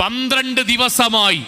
പന്ത്രണ്ട് ദിവസമായി.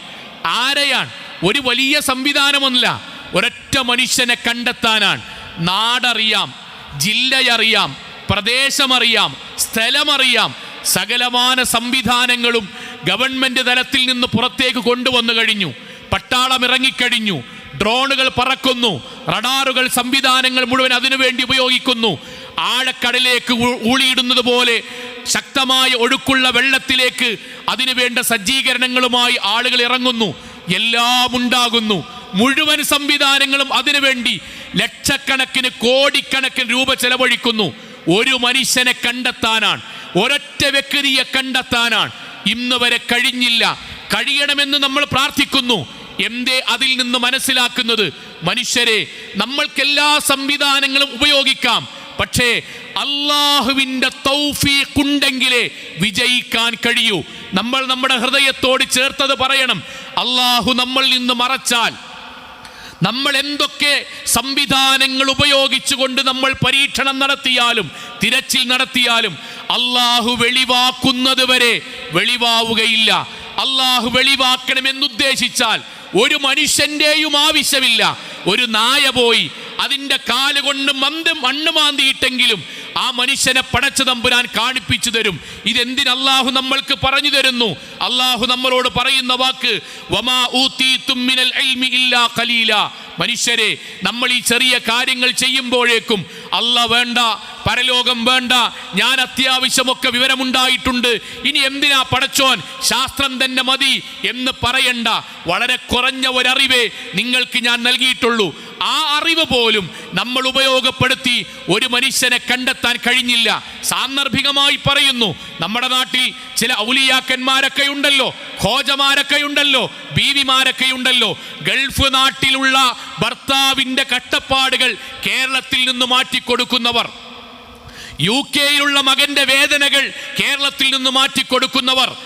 ആരെയാണ്? ഒരു വലിയ സംവിധാനമൊന്നുമില്ല. ഒരൊറ്റ മനുഷ്യനെ കണ്ടെത്താനാണ്. നാടറിയാം ജില്ലയറിയാം പ്രദേശമറിയാം സ്ഥലമറിയാം. സകലമാന സംവിധാനങ്ങളും ഗവൺമെന്റ് തലത്തിൽ നിന്ന് പുറത്തേക്ക് കൊണ്ടുവന്നു കഴിഞ്ഞു. പട്ടാളം ഇറങ്ങിക്കഴിഞ്ഞു. ഡ്രോണുകൾ പറക്കുന്നു. റഡാറുകൾ സംവിധാനങ്ങൾ മുഴുവൻ അതിനുവേണ്ടി ഉപയോഗിക്കുന്നു. ആഴക്കടലേക്ക് ഊ- ഊളിയിടുന്നത് പോലെ ശക്തമായ ഒഴുക്കുള്ള വെള്ളത്തിലേക്ക് അതിനുവേണ്ട സജ്ജീകരണങ്ങളുമായി ആളുകൾ ഇറങ്ങുന്നു. എല്ലാം ഉണ്ടാകുന്നു. മുഴുവൻ സംവിധാനങ്ങളും അതിനുവേണ്ടി ലക്ഷക്കണക്കിന് കോടിക്കണക്കിന് രൂപ ചെലവഴിക്കുന്നു. ഒരു മനുഷ്യനെ കണ്ടെത്താനാണ്. ഒരൊറ്റ വ്യക്തിയെ കണ്ടെത്താനാണ്. ഇന്ന് വരെ കഴിഞ്ഞില്ല. കഴിയണമെന്ന് നമ്മൾ പ്രാർത്ഥിക്കുന്നു. എന്തേ അതിൽ നിന്ന് മനസ്സിലാക്കുന്നത്? മനുഷ്യരെ നമ്മൾക്കെല്ലാ സംവിധാനങ്ങളും ഉപയോഗിക്കാം. പക്ഷേ അള്ളാഹുവിന്റെ തൗഫീഖുണ്ടെങ്കിലേ വിജയിക്കാൻ കഴിയൂ. നമ്മൾ നമ്മുടെ ഹൃദയത്തോട് ചേർത്തത് പറയണം അള്ളാഹു നമ്മൾ നിന്ന് മറച്ചാൽ. നമ്മൾ എന്തൊക്കെ സംവിധാനങ്ങൾ ഉപയോഗിച്ചുകൊണ്ട് നമ്മൾ പരീക്ഷണം നടത്തിയാലും തിരച്ചിൽ നടത്തിയാലും അള്ളാഹു വെളിവാക്കുന്നത് വരെ വെളിവാവുകയില്ല. അള്ളാഹു വെളിവാക്കണമെന്നുദ്ദേശിച്ചാൽ ഒരു മനുഷ്യന്റെയും ആവശ്യമില്ല. ഒരു നായ പോയി അതിന്റെ കാലുകൊണ്ട് മന്ത് മണ്ണ് മാന്തിയിട്ടെങ്കിലും ആ മനുഷ്യനെ പടച്ചു തമ്പുരാൻ കാണിപ്പിച്ചു തരും. ഇതെന്തിന് അള്ളാഹു നമ്മൾക്ക് പറഞ്ഞു തരുന്നു? അള്ളാഹു നമ്മളോട് പറയുന്ന വാക്ക് വമാ ഊതീതും ഇല്ലാ ഖലീല. മനുഷ്യരെ നമ്മൾ ഈ ചെറിയ കാര്യങ്ങൾ ചെയ്യുമ്പോഴേക്കും അല്ല വേണ്ട പരലോകം വേണ്ട ഞാൻ അത്യാവശ്യമൊക്കെ വിവരമുണ്ടായിട്ടുണ്ട്. ഇനി എന്തിനാ പടച്ചോൻ? ശാസ്ത്രം തന്നെ മതി എന്ന് പറയണ്ട. വളരെ കുറഞ്ഞ ഒരറിവേ നിങ്ങൾക്ക് ഞാൻ നൽകിയിട്ടുള്ളൂ. അറിവ് പോലും നമ്മൾ ഉപയോഗപ്പെടുത്തി ഒരു മനുഷ്യനെ കണ്ടെത്താൻ കഴിഞ്ഞില്ല. സാന്ദർഭികമായി പറയുന്നു നമ്മുടെ നാട്ടിൽ ചില ഔലിയാക്കന്മാരൊക്കെ ഉണ്ടല്ലോ ഖോജമാരൊക്കെ ഉണ്ടല്ലോ ബീവിമാരൊക്കെ ഉണ്ടല്ലോ ഗൾഫ് നാട്ടിലുള്ള ഭർത്താവിന്റെ കട്ടപ്പാടുകൾ കേരളത്തിൽ നിന്ന് മാറ്റിക്കൊടുക്കുന്നവർ. യു കെയിലുള്ള മകന്റെ വേദനകൾ കേരളത്തിൽ നിന്ന് മാറ്റിക്കൊടുക്കുന്നവർ.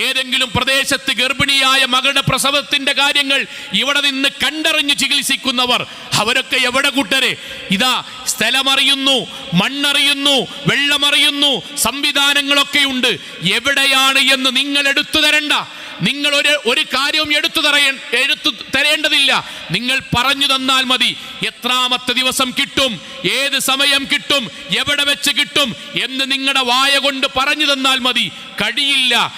ഏതെങ്കിലും പ്രദേശത്ത് ഗർഭിണിയായ മകളുടെ പ്രസവത്തിന്റെ കാര്യങ്ങൾ ഇവിടെ നിന്ന് കണ്ടറിഞ്ഞ് ചികിത്സിക്കുന്നവർ. അവരൊക്കെ എവിടെ കൂട്ടരെ? ഇതാ സ്ഥലമറിയുന്നു മണ്ണറിയുന്നു വെള്ളമറിയുന്നു സംവിധാനങ്ങളൊക്കെ ഉണ്ട്. എവിടെയാണ് എന്ന് നിങ്ങൾ എടുത്തു തരണ്ട. നിങ്ങൾ ഒരു ഒരു കാര്യവും എടുത്തു തറയ എടുത്തു തരേണ്ടതില്ല. നിങ്ങൾ പറഞ്ഞു തന്നാൽ മതി. എത്രാമത്തെ ദിവസം കിട്ടും? ഏത് സമയം കിട്ടും? എവിടെ വെച്ച് കിട്ടും? എന്ന് നിങ്ങളുടെ വായ കൊണ്ട് പറഞ്ഞു തന്നാൽ മതി. കഴിയില്ല.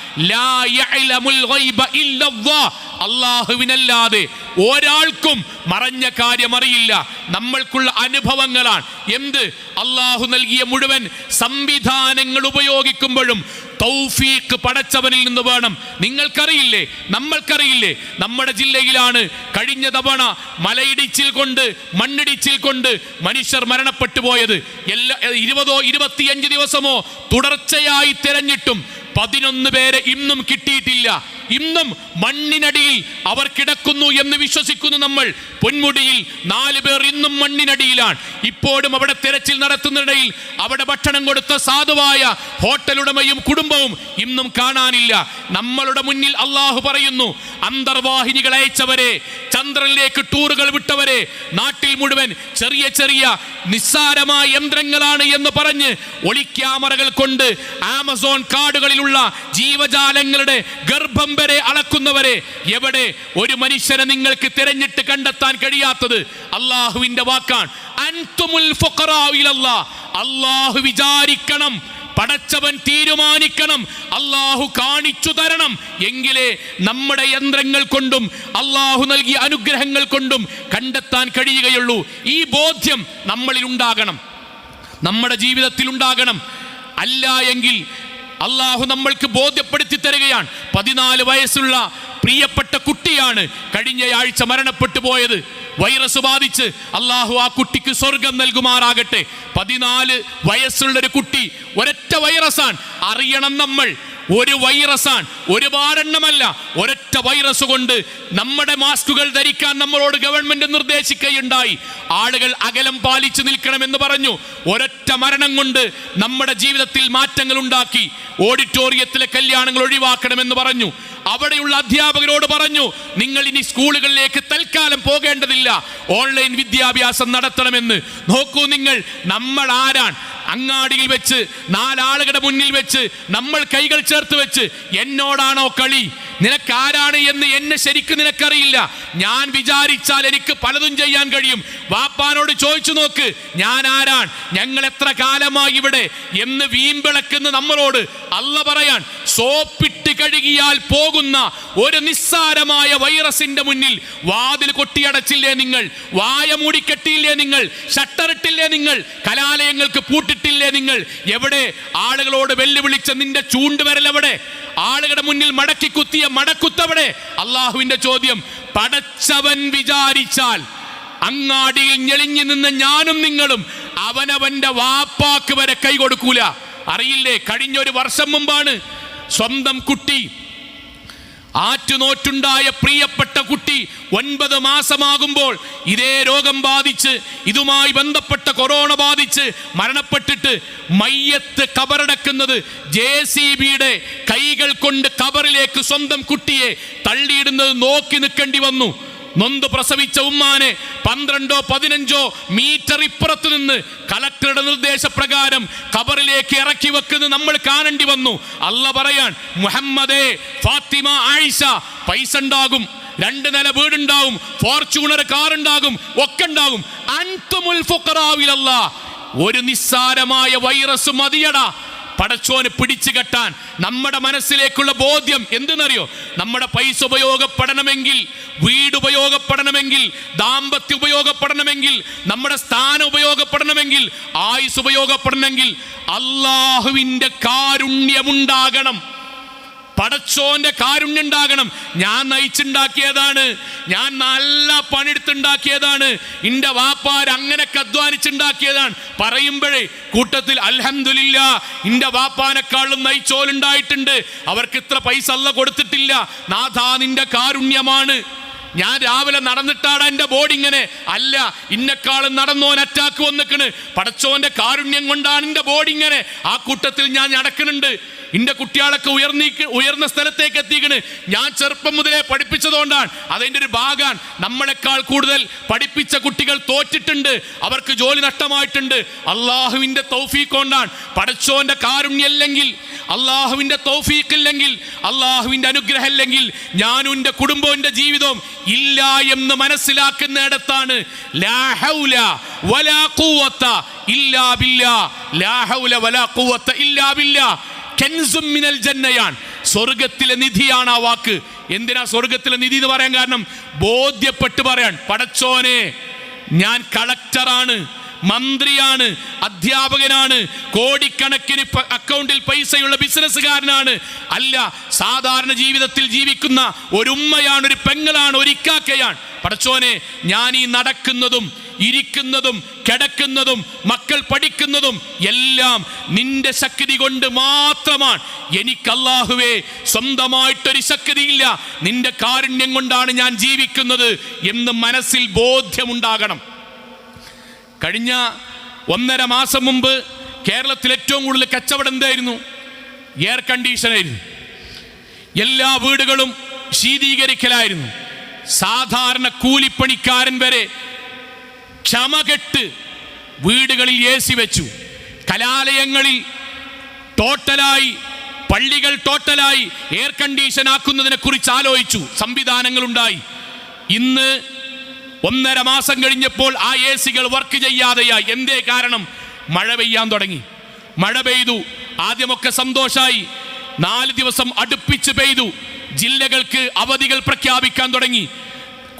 അള്ളാഹുവിനല്ലാതെ ഒരാൾക്കും മറഞ്ഞ കാര്യം അറിയില്ല നമ്മൾക്കുള്ള അനുഭവങ്ങളാണ്. എന്ത്? അള്ളാഹു നൽകിയ മുഴുവൻ സംവിധാനങ്ങൾ ഉപയോഗിക്കുമ്പോഴും തൗഫീഖ് പടച്ചവനിൽ നിന്ന് വേണം. നിങ്ങൾക്കറിയില്ലേ? നമ്മൾക്കറിയില്ലേ? നമ്മുടെ ജില്ലയിലാണ് കഴിഞ്ഞ തവണ മലയിടിച്ചിൽ കൊണ്ട് മണ്ണിടിച്ചിൽ കൊണ്ട് മനുഷ്യർ മരണപ്പെട്ടു പോയത്. എല്ലാ ഇരുപതോ ഇരുപത്തിയഞ്ച് ദിവസമോ തുടർച്ചയായി തിരഞ്ഞിട്ടും പതിനൊന്ന് പേരെ ഇന്നും കിട്ടിയിട്ടില്ല. ഇന്നും മണ്ണിനടിയിൽ അവർ കിടക്കുന്നു എന്ന് വിശ്വസിക്കുന്നു നമ്മൾ. പൊന്മുടിയിൽ നാല് പേർ ഇന്നും മണ്ണിനടിയിലാണ്. ഇപ്പോഴും അവിടെ തിരച്ചിൽ നടത്തുന്നിടയിൽ അവിടെ ഭക്ഷണം കൊടുത്ത സാധുവായ ഹോട്ടലുടമയും കുടുംബവും ഇന്നും കാണാനില്ല. നമ്മളുടെ മുന്നിൽ അള്ളാഹു പറയുന്നു അന്തർവാഹിനികൾ അയച്ചവരെ ചന്ദ്രനിലേക്ക് ടൂറുകൾ വിട്ടവരെ നാട്ടിൽ മുഴുവൻ ചെറിയ ചെറിയ നിസ്സാരമായ യന്ത്രങ്ങളാണ് എന്ന് പറഞ്ഞ് ഒളിക്യാമറകൾ കൊണ്ട് ആമസോൺ കാടുകളിലുള്ള ജീവജാലങ്ങളുടെ ഗർഭം വരെ അളക്കുന്നവരെ എവിടെ ഒരു മനുഷ്യനെ നിങ്ങൾക്ക് തിരഞ്ഞിട്ട് കണ്ടെത്താൻ കഴിയാത്തത് അള്ളാഹുവിന്റെ വാക്കാണ് അൻതുമുൽ. അള്ളാഹു വിചാരിക്കണം പടച്ചവൻ തീരുമാനിക്കണം. അള്ളാഹു കാണിച്ചു തരണം. എങ്കിലേ നമ്മുടെ യന്ത്രങ്ങൾ കൊണ്ടും അള്ളാഹു നൽകിയ അനുഗ്രഹങ്ങൾ കൊണ്ടും കണ്ടെത്താൻ കഴിയുകയുള്ളൂ. ഈ ബോധ്യം നമ്മളിൽ ഉണ്ടാകണം. നമ്മുടെ ജീവിതത്തിൽ ഉണ്ടാകണം. അല്ല എങ്കിൽ അള്ളാഹു നമ്മൾക്ക് ബോധ്യപ്പെടുത്തി തരികയാണ്. പതിനാല് വയസ്സുള്ള പ്രിയപ്പെട്ട കുട്ടിയാണ്. കഴിഞ്ഞയാഴ്ച മരണപ്പെട്ടു പോയത്. വൈറസ് ബാധിച്ച് അള്ളാഹു ആ കുട്ടിക്ക് സ്വർഗം നൽകുമാറാകട്ടെ. പതിനാല് വയസ്സുള്ള ഒരു കുട്ടി ഒരൊറ്റ വൈറസാണ്. അറിയണം നമ്മൾ. ഒരു വൈറസാണ്. ഒരുപാടെണ്ണമല്ല. ഒരൊറ്റ വൈറസ് കൊണ്ട് നമ്മുടെ മാസ്കുകൾ ധരിക്കാൻ നമ്മളോട് ഗവൺമെന്റ് നിർദ്ദേശിക്കുകയുണ്ടായി. ആളുകൾ അകലം പാലിച്ചു നിൽക്കണമെന്ന് പറഞ്ഞു. ഒരൊറ്റ മരണം കൊണ്ട് നമ്മുടെ ജീവിതത്തിൽ മാറ്റങ്ങൾ ഉണ്ടാക്കി ഓഡിറ്റോറിയത്തിലെ കല്യാണങ്ങൾ ഒഴിവാക്കണമെന്ന് പറഞ്ഞു. അവിടെയുള്ള അധ്യാപകരോട് പറഞ്ഞു നിങ്ങൾ ഇനി സ്കൂളുകളിലേക്ക് തൽക്കാലം പോകേണ്ടതില്ല. ഓൺലൈൻ വിദ്യാഭ്യാസം നടത്തണമെന്ന്. നോക്കൂ നിങ്ങൾ നമ്മൾ ആരാണ്? അങ്ങാടിയിൽ വെച്ച് നാലാളുകളുടെ മുന്നിൽ വെച്ച് നമ്മൾ കൈകൾ ചേർത്ത് വെച്ച് എന്നോടാണോ കളി? നിനക്കാരാണ് എന്ന് എന്നെ ശരിക്കും നിനക്കറിയില്ല. ഞാൻ വിചാരിച്ചാൽ എനിക്ക് പലതും ചെയ്യാൻ കഴിയും. വാപ്പാനോട് ചോദിച്ചു നോക്ക് ഞാൻ ആരാണ്? ഞങ്ങൾ എത്ര കാലമായി ഇവിടെ? എന്ന് വീമ്പിളക്കുന്ന നമ്മളോട് അല്ല പറയാൻ. സോപ്പിട്ട് കഴുകിയാൽ പോകുന്ന ഒരു നിസ്സാരമായ വൈറസിന്റെ മുന്നിൽ വാതിൽ കൊട്ടിയടച്ചില്ലേ നിങ്ങൾ? വായ മൂടിക്കെട്ടിയില്ലേ നിങ്ങൾ? ഷട്ടറിട്ടില്ലേ നിങ്ങൾ? കലാലയങ്ങൾക്ക് പൂട്ടിട്ടില്ലേ നിങ്ങൾ? എവിടെ? ആളുകളോട് വെല്ലുവിളിച്ച നിന്റെ ചൂണ്ടുവരലെവിടെ ആളുകളുടെ മുന്നിൽ മടക്കി കുത്തിയ മടക്കുത്തവിടെ അള്ളാഹുവിന്റെ ചോദ്യം പടച്ചവൻ വിചാരിച്ചാൽ അങ്ങാടിയിൽ ഞെളിഞ്ഞു നിന്ന് ഞാനും നിങ്ങളും അവനവന്റെ വാപ്പാക്ക് വരെ കൈ കൊടുക്കൂല. അറിയില്ലേ കഴിഞ്ഞൊരു വർഷം മുമ്പാണ് സ്വന്തം കുട്ടി ആറ്റുനോറ്റുണ്ടായ പ്രിയപ്പെട്ട കുട്ടി ഒൻപത് മാസമാകുമ്പോൾ ഇതേ രോഗം ബാധിച്ച് ഇതുമായി ബന്ധപ്പെട്ട കൊറോണ ബാധിച്ച് മരണപ്പെട്ടിട്ട് മയ്യത്ത് കബറടക്കുന്നത് ജെ സി ബിയുടെ കൈകൾ കൊണ്ട് കബറിലേക്ക് സ്വന്തം കുട്ടിയെ തള്ളിയിടുന്നത് നോക്കി നിൽക്കേണ്ടി വന്നു. നൊന്ത് പ്രസവിച്ച ഉമ്മാനെ പന്ത്രണ്ടോ പതിനഞ്ചോ മീറ്റർ ഇപ്പുറത്ത് നിന്ന് കലക്ടറുടെ നിർദ്ദേശപ്രകാരം കബറിലേക്ക് ഇറക്കി വെക്കുന്നത് നമ്മൾ കാണേണ്ടി വന്നു. അല്ല പറയാൻ മുഹമ്മദേ ഫാത്തിമ ആയിഷ പൈസ ഉണ്ടാകും. രണ്ട് നില വീടുണ്ടാവും ഫോർച്യൂണർ കാർ ഉണ്ടാകും ഒക്കെ ഉണ്ടാകും. ഒരു നിസ്സാരമായ വൈറസ് മതിയടാ. പടച്ചോന് പിടിച്ചു കെട്ടാൻ നമ്മുടെ മനസ്സിലേക്കുള്ള ബോധ്യം എന്തെന്നറിയോ? നമ്മുടെ പൈസ ഉപയോഗപ്പെടണമെങ്കിൽ വീട് ഉപയോഗപ്പെടണമെങ്കിൽ ദാമ്പത്യ ഉപയോഗപ്പെടണമെങ്കിൽ നമ്മുടെ സ്ഥാനം ഉപയോഗപ്പെടണമെങ്കിൽ ആയുസ് ഉപയോഗപ്പെടണമെങ്കിൽ അള്ളാഹുവിന്റെ കാരുണ്യമുണ്ടാകണം. പടച്ചോന്റെ കാരുണ്യം ഉണ്ടാകണം. ഞാൻ നയിച്ചുണ്ടാക്കിയതാണ്. ഞാൻ നല്ല പണിയെടുത്തുണ്ടാക്കിയതാണ്. എന്റെ വാപ്പാർ അങ്ങനെയൊക്കെ അധ്വാനിച്ചുണ്ടാക്കിയതാണ്. പറയുമ്പോഴേ കൂട്ടത്തിൽ അൽഹന്ദില്ല എന്റെ വാപ്പാനെക്കാളും നയിച്ചോലുണ്ടായിട്ടുണ്ട്. അവർക്ക് ഇത്ര പൈസ അല്ല കൊടുത്തിട്ടില്ല. നാഥാ നിന്റെ കാരുണ്യമാണ്. ഞാൻ രാവിലെ നടന്നിട്ടാണ് എന്റെ ബോഡി ഇങ്ങനെ. അല്ല ഇന്നെക്കാളും നടന്നോൻ അറ്റാക്ക് വന്നിക്കണ്. പടച്ചോന്റെ കാരുണ്യം കൊണ്ടാണ് എന്റെ ബോഡി ഇങ്ങനെ. ആ കൂട്ടത്തിൽ ഞാൻ നടക്കുന്നുണ്ട്. എന്റെ കുട്ടികളൊക്കെ ഉയർന്നീ ഉയർന്ന സ്ഥലത്തേക്ക് എത്തിക്കണ്. ഞാൻ ചെറുപ്പം മുതലേ പഠിപ്പിച്ചതുകൊണ്ടാണ്. അതിന്റെ ഒരു ഭാഗമാണ് നമ്മളെക്കാൾ കൂടുതൽ പഠിപ്പിച്ച കുട്ടികൾ തോറ്റിട്ടുണ്ട്. അവർക്ക് ജോലി നഷ്ടമായിട്ടുണ്ട്. അള്ളാഹുവിന്റെ തൗഫീഖ് കൊണ്ടാണ്. പടച്ചോന്റെ കാരുണ്യല്ലെങ്കിൽ അള്ളാഹുവിന്റെ തൗഫീഖ് ഇല്ലെങ്കിൽ അള്ളാഹുവിന്റെ അനുഗ്രഹം ഇല്ലെങ്കിൽ ഞാനും എന്റെ കുടുംബവും എന്റെ ജീവിതവും ഇല്ല എന്ന് മനസ്സിലാക്കുന്നിടത്താണ്. ഇല്ലാ ബില്ലാ. ലാഹൗല വലാ ഖുവത്ത ഇല്ലാ ബില്ലാ. കെൻസും മിനൽ ജന്നയാൻ. സ്വർഗത്തിലെ നിധിയാണ് ആ വാക്ക്. എന്തിനാ സ്വർഗത്തിലെ നിധി എന്ന് പറയാൻ കാരണം? ബോധ്യപ്പെട്ട് പറയാൻ. പടച്ചോനെ ഞാൻ കളക്ടറാണ് മന്ത്രിയാണ് അധ്യാപകനാണ് കോടിക്കണക്കിന് അക്കൗണ്ടിൽ പൈസയുള്ള ബിസിനസ്സുകാരനാണ്. അല്ല സാധാരണ ജീവിതത്തിൽ ജീവിക്കുന്ന ഒരു ഉമ്മയാണ് ഒരു പെങ്ങളാണ് ഒരു ഇക്കാക്കയാണ്. പടച്ചോനെ ഞാൻ ഈ നടക്കുന്നതും ഇരിക്കുന്നതും കിടക്കുന്നതും മക്കൾ പഠിക്കുന്നതും എല്ലാം നിന്റെ ശക്തി കൊണ്ട് മാത്രമാണ്. എനിക്ക് അല്ലാഹുവേ സ്വന്തമായിട്ടൊരു ശക്തിയില്ല നിന്റെ കാരുണ്യം കൊണ്ടാണ് ഞാൻ ജീവിക്കുന്നത് എന്ന് മനസ്സിൽ ബോധ്യമുണ്ടാകണം. കഴിഞ്ഞ ഒന്നര മാസം മുമ്പ് കേരളത്തിൽ ഏറ്റവും കൂടുതൽ കച്ചവടം എന്തായിരുന്നു? എയർ കണ്ടീഷനായിരുന്നു എല്ലാ വീടുകളും ശീതീകരിക്കലായിരുന്നു. സാധാരണ കൂലിപ്പണിക്കാരൻ വരെ ക്ഷമകെട്ട് വീടുകളിൽ എ സി വെച്ചു. കലാലയങ്ങളിൽ ടോട്ടലായി പള്ളികൾ ടോട്ടലായി എയർ കണ്ടീഷൻ ആക്കുന്നതിനെ കുറിച്ച് ആലോചിച്ചു. സംവിധാനങ്ങളുണ്ടായി. ഇന്ന് ഒന്നര മാസം കഴിഞ്ഞപ്പോൾ ആ എ സികൾ വർക്ക് ചെയ്യാതെയായി. എന്തേ കാരണം? മഴ പെയ്യാൻ തുടങ്ങി. മഴ പെയ്തു. ആദ്യമൊക്കെ സന്തോഷമായി നാല് ദിവസം അടുപ്പിച്ച് പെയ്തു. ജില്ലകൾക്ക് അവധികൾ പ്രഖ്യാപിക്കാൻ തുടങ്ങി.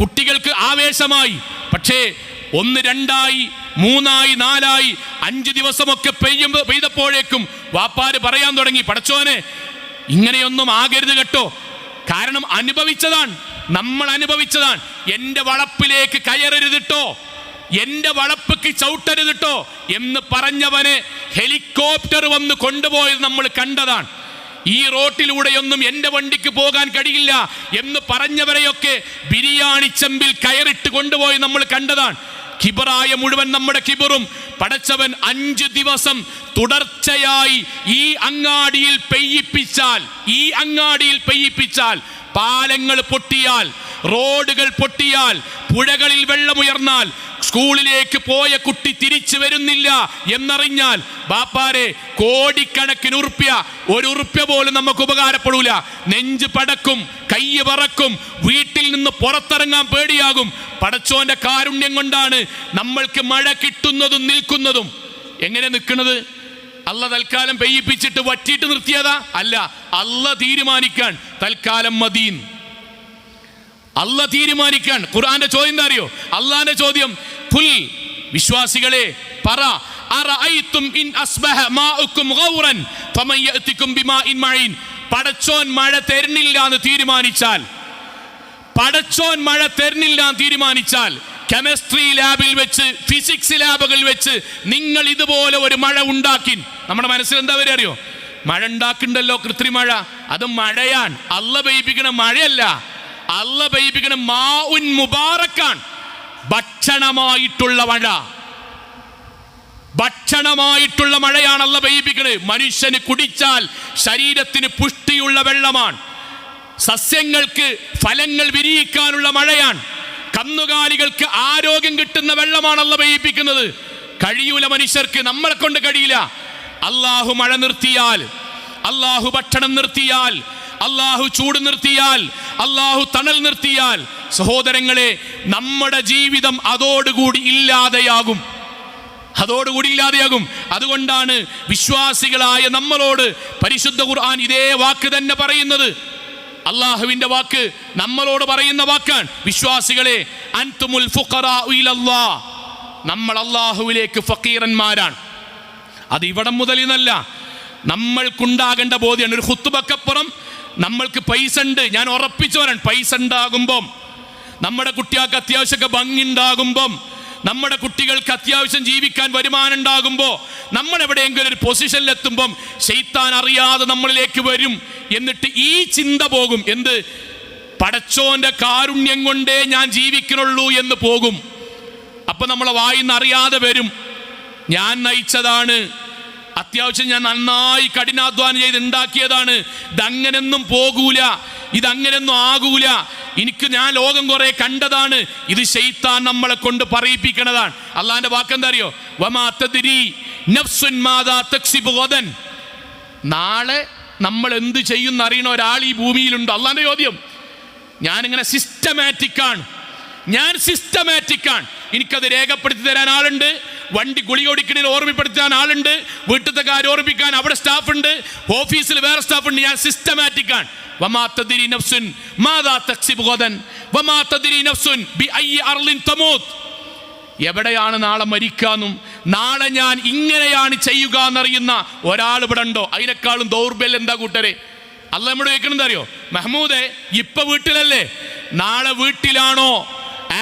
കുട്ടികൾക്ക് ആവേശമായി. പക്ഷേ ഒന്ന് രണ്ടായി മൂന്നായി നാലായി അഞ്ച് ദിവസമൊക്കെ പെയ്യുമ്പോൾ പെയ്തപ്പോഴേക്കും വാപ്പാര് പറയാൻ തുടങ്ങി പടച്ചോനെ ഇങ്ങനെയൊന്നും ആകരുത് കേട്ടോ. കാരണം അനുഭവിച്ചതാണ്. നമ്മൾ അനുഭവിച്ചതാണ്. എന്റെ വളപ്പിലേക്ക് കയറരുതിട്ടോ എന്റെ വളപ്പിക്ക് ചവിട്ടരുതിട്ടോ എന്ന് പറഞ്ഞവനെ ഹെലികോപ്റ്റർ വന്ന് കൊണ്ടുപോയത് നമ്മൾ കണ്ടതാണ്. ഈ റോട്ടിലൂടെയൊന്നും എന്റെ വണ്ടിക്ക് പോകാൻ കഴിയില്ല എന്ന് പറഞ്ഞവരെയൊക്കെ ബിരിയാണി ചെമ്പിൽ കയറിട്ട് കൊണ്ടുപോയി നമ്മൾ കണ്ടതാണ്. കിബറായ മുഴുവൻ നമ്മുടെ കിബറും പടച്ചവൻ അഞ്ച് ദിവസം തുടർച്ചയായി ഈ അങ്ങാടിയിൽ പെയ്യിപ്പിച്ചാൽ ഈ അങ്ങാടിയിൽ പെയ്യിപ്പിച്ചാൽ പാലങ്ങൾ പൊട്ടിയാൽ റോഡുകൾ പൊട്ടിയാൽ പുഴകളിൽ വെള്ളമുയർന്നാൽ സ്കൂളിലേക്ക് പോയ കുട്ടി തിരിച്ചു വരുന്നില്ല എന്നറിഞ്ഞാൽ ബാപ്പാരെ കോടിക്കണക്കിന് ഉറുപ്പ്യ ഒരു ഉറുപ്പ്യ പോലും നമുക്ക് ഉപകാരപ്പെടൂല. നെഞ്ച് പടക്കും കയ്യ് പറക്കും വീട്ടിൽ നിന്ന് പുറത്തിറങ്ങാൻ പേടിയാകും. പടച്ചോന്റെ കാരുണ്യം കൊണ്ടാണ് നമ്മൾക്ക് മഴ കിട്ടുന്നതും നിൽക്കുന്നതും. എങ്ങനെ നിൽക്കുന്നത് അല്ല തൽക്കാലം പെയ്യിപ്പിച്ചിട്ട് വറ്റിയിട്ട് നിർത്തിയതാ? അല്ല അല്ല തീരുമാനിക്കാൻ തൽക്കാലം മദീൻ അല്ല തീരുമാനിക്കാൻ. ഖുർആന്റെ ചോദ്യം എന്താ അറിയോ? അള്ളാന്റെ ചോദ്യം പുൽ വിശ്വാസികളെ പറ ഇൻ ഗൗറൻ പടച്ചോൻ മഴ തരുന്നില്ല എന്ന് തീരുമാനിച്ചാൽ പടച്ചോൻ മഴ തരുന്നില്ല എന്ന് തീരുമാനിച്ചാൽ കെമിസ്ട്രി ലാബിൽ വെച്ച് ഫിസിക്സ് ലാബുകളിൽ വെച്ച് നിങ്ങൾ ഇതുപോലെ ഒരു മഴ ഉണ്ടാക്കി നമ്മുടെ മനസ്സിൽ എന്താ വരെ അറിയോ? മഴ ഉണ്ടാക്കുന്നുണ്ടല്ലോ കൃത്രിമഴ അത് മഴയാണ്. അല്ല പെയ്പ്പിക്കണ മഴയല്ല. അല്ല പെയ്യിപ്പിക്കണ മാ മുബാറക്കാൻ ഭക്ഷണമായിട്ടുള്ള മഴ. ഭക്ഷണമായിട്ടുള്ള മഴയാണ് അല്ല പെയ്യിപ്പിക്കുന്നത് മനുഷ്യന് കുടിച്ചാൽ ശരീരത്തിന് പുഷ്ടിയുള്ള വെള്ളമാണ്. സസ്യങ്ങൾക്ക് ഫലങ്ങൾ വിരിയിക്കാനുള്ള മഴയാണ്. കന്നുകാലികൾക്ക് ആരോഗ്യം കിട്ടുന്ന വെള്ളമാണ് അല്ല പെയ്യിപ്പിക്കുന്നത് കഴിയൂല മനുഷ്യർക്ക് നമ്മളെ കൊണ്ട് കഴിയില്ല. അള്ളാഹു മഴ നിർത്തിയാൽ അള്ളാഹു ഭക്ഷണം നിർത്തിയാൽ അള്ളാഹു ചൂട് നിർത്തിയാൽ അള്ളാഹു തണൽ നിർത്തിയാൽ സഹോദരങ്ങളെ നമ്മുടെ ജീവിതം അതോടുകൂടി ഇല്ലാതെയാകും. അതോടുകൂടി ഇല്ലാതെയാകും. അതുകൊണ്ടാണ് വിശ്വാസികളായ നമ്മളോട് പരിശുദ്ധ ഖുർആൻ ഇതേ വാക്ക് തന്നെ പറയുന്നത്. അള്ളാഹുവിന്റെ വാക്ക് നമ്മളോട് പറയുന്ന വാക്കാണ്. വിശ്വാസികളെ അൻതുമുൽ. നമ്മൾ അള്ളാഹുവിലേക്ക് ഫക്കീറന്മാരാണ്. അത് ഇവിടം മുതൽ എന്നല്ല നമ്മൾക്കുണ്ടാകേണ്ട ബോധ്യമാണ് ഒരു ഹുത്തുബക്കപ്പുറം നമ്മൾക്ക് പൈസ ഉണ്ട് ഞാൻ ഉറപ്പിച്ചു വരാൻ പൈസ ഉണ്ടാകുമ്പം നമ്മുടെ കുട്ടികൾക്ക് അത്യാവശ്യമൊക്കെ ഭംഗി ഉണ്ടാകുമ്പം നമ്മുടെ കുട്ടികൾക്ക് അത്യാവശ്യം ജീവിക്കാൻ വരുമാനം ഉണ്ടാകുമ്പോൾ നമ്മൾ എവിടെയെങ്കിലും ഒരു പൊസിഷനിൽ എത്തുമ്പം ശൈത്താൻ അറിയാതെ നമ്മളിലേക്ക് വരും എന്നിട്ട് ഈ ചിന്ത പോകും. എന്ത്? പടച്ചോന്റെ കാരുണ്യം കൊണ്ടേ ഞാൻ ജീവിക്കണുള്ളൂ എന്ന് പോകും. അപ്പൊ നമ്മളെ വായിന്ന് അറിയാതെ വരും. ഞാൻ നയിച്ചതാണ് അത്യാവശ്യം ഞാൻ നന്നായി കഠിനാധ്വാനം ചെയ്ത് ഉണ്ടാക്കിയതാണ്. ഇതങ്ങനെയൊന്നും പോകൂല. ഇതങ്ങനെയൊന്നും ആകൂല. എനിക്ക് ഞാൻ ലോകം കുറെ കണ്ടതാണ്. ഇത് ശൈത്താൻ നമ്മളെ കൊണ്ട് പറയിപ്പിക്കണതാണ്. അള്ളാന്റെ വാക്കെന്താ അറിയോ? നാളെ നമ്മൾ എന്ത് ചെയ്യുന്ന അറിയണ ഒരാൾ ഈ ഭൂമിയിലുണ്ട്. അള്ളാന്റെ ചോദ്യം. ഞാനിങ്ങനെ സിസ്റ്റമാറ്റിക് ആണ്. ഞാൻ സിസ്റ്റമാറ്റിക് ആണ്. എനിക്കത് രേഖപ്പെടുത്തി തരാൻ ആളുണ്ട്. വണ്ടി ഗുളി ഓടിക്കണതിന് ഓർമ്മപ്പെടുത്താൻ ആളുണ്ട്. വീട്ടിലത്തെ കാര്യം ഓർമ്മിക്കാൻ അവിടെ സ്റ്റാഫ് ഉണ്ട്. ഓഫീസിൽ വേറെ സ്റ്റാഫ് ഉണ്ട്. ഞാൻ സിസ്റ്റമാറ്റിക് ആണ്. എവിടെയാണ് നാളെ മരിക്കാന്നും നാളെ ഞാൻ ഇങ്ങനെയാണ് ചെയ്യുക എന്നറിയുന്ന ഒരാൾ ഇവിടെ ഉണ്ടോ? അതിനേക്കാളും ദൗർബല്യം എന്താ കൂട്ടരെ? അല്ല നമ്മുടെ കേൾക്കണെന്താ അറിയോ? മെഹ്മൂദെ ഇപ്പൊ വീട്ടിലല്ലേ? നാളെ വീട്ടിലാണോ?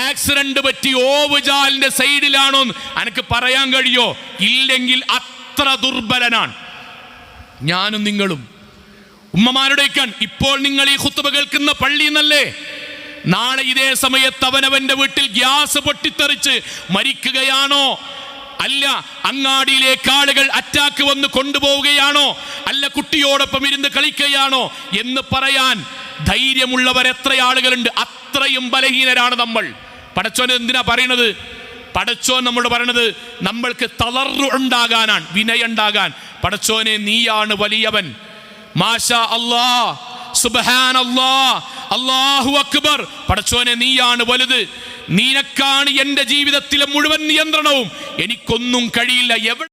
ആക്സിഡന്റ് പറ്റി ഓവുചാലിന്റെ സൈഡിലാണോ എനിക്ക് പറയാൻ കഴിയോ? ഇല്ലെങ്കിൽ അത്ര ദുർബലനാണ്. ഞാനും നിങ്ങളും. ഉമ്മമാരുടെയൊക്കെ ഇപ്പോൾ നിങ്ങൾ ഈ കുത്തുബ കേൾക്കുന്ന പള്ളി എന്നല്ലേ? നാളെ ഇതേ സമയത്ത് അവനവന്റെ വീട്ടിൽ ഗ്യാസ് പൊട്ടിത്തെറിച്ച് മരിക്കുകയാണോ? അല്ല അങ്ങാടിയിലേക്ക് ആളുകൾ അറ്റാക്ക് വന്ന് കൊണ്ടുപോവുകയാണോ? അല്ല കുട്ടിയോടൊപ്പം ഇരുന്ന് കളിക്കുകയാണോ? എന്ന് പറയാൻ ധൈര്യമുള്ളവർ എത്ര ആളുകളുണ്ട്? അത്രയും ബലഹീനരാണ് നമ്മൾ. പടച്ചോൻ എന്തിനാ പറയണത്? പടച്ചോൻ നമ്മളോട് പറയണത് നമ്മൾക്ക് തളർന്നു ഉണ്ടാകാനാണ് വിനയുണ്ടാകാൻ പടച്ചോനെ നീയാണ് വലിയവൻ. മാഷാ അല്ലാ സുബ്ഹാൻ അല്ലാ അല്ലാഹു അക്ബർ. പടച്ചോനെ നീയാണ് വലുത്. നീനക്കാണ് എന്റെ ജീവിതത്തിലെ മുഴുവൻ നിയന്ത്രണവും. എനിക്കൊന്നും കഴിയില്ല. എവിടെ